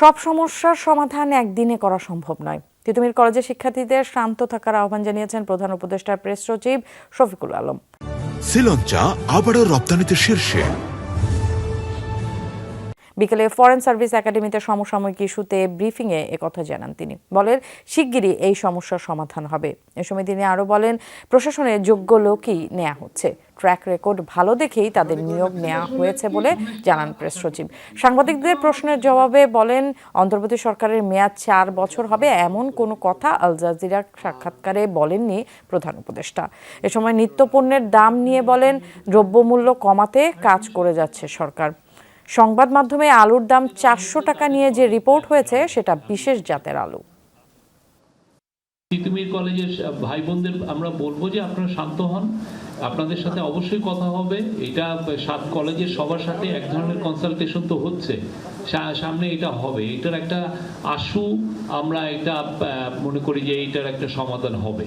সব সমস্যার সমাধান একদিনে করা সম্ভব নয়। তিতুমির কলেজের শিক্ষার্থীদের শান্ত থাকার আহ্বান জানিয়েছেন প্রধান উপদেষ্টা প্রেস সচিব শফিকুল আলম। শ্রীলঞ্চা আবারও রপ্তানিতে শীর্ষে। বিকেলে ফরেন সার্ভিস একাডেমিতে সমসাময়িক ইস্যুতে ব্রিফিংয়ে একথা জানান তিনি। বলেন শিগগিরই এই সমস্যার সমাধান হবে। এ সময় তিনি আরও বলেন প্রশাসনে যোগ্য লোকই নেওয়া হচ্ছে। ট্র্যাক রেকর্ড ভালো দেখেই তাদের নিয়োগ নেওয়া হয়েছে বলে জানান প্রেস সচিব। সাংবাদিকদের প্রশ্নের জবাবে বলেন অন্তর্বর্তী সরকারের মেয়াদ চার বছর হবে এমন কোনো কথা আল জাজিরা সাক্ষাৎকারে বলেননি প্রধান উপদেষ্টা। এ সময় নিত্যপণ্যের দাম নিয়ে বলেন দ্রব্যমূল্য কমাতে কাজ করে যাচ্ছে সরকার। সংবাদ মাধ্যমে আলুর দাম চারশো টাকা নিয়ে যে রিপোর্ট হয়েছে সেটা বিশেষ জাতের আলু। তিতুমির কলেজের ভাই বোনদের আমরা বলব যে আপনারা শান্ত হন। আপনাদের সাথে অবশ্যই কথা হবে। এটা সাত কলেজের সবার সাথে এক ধরনের কনসালটেশন তো হচ্ছে। সামনে এটা হবে। এটার একটা আশু আমরা এটা মনে করি যে এটার একটা সমাধান হবে।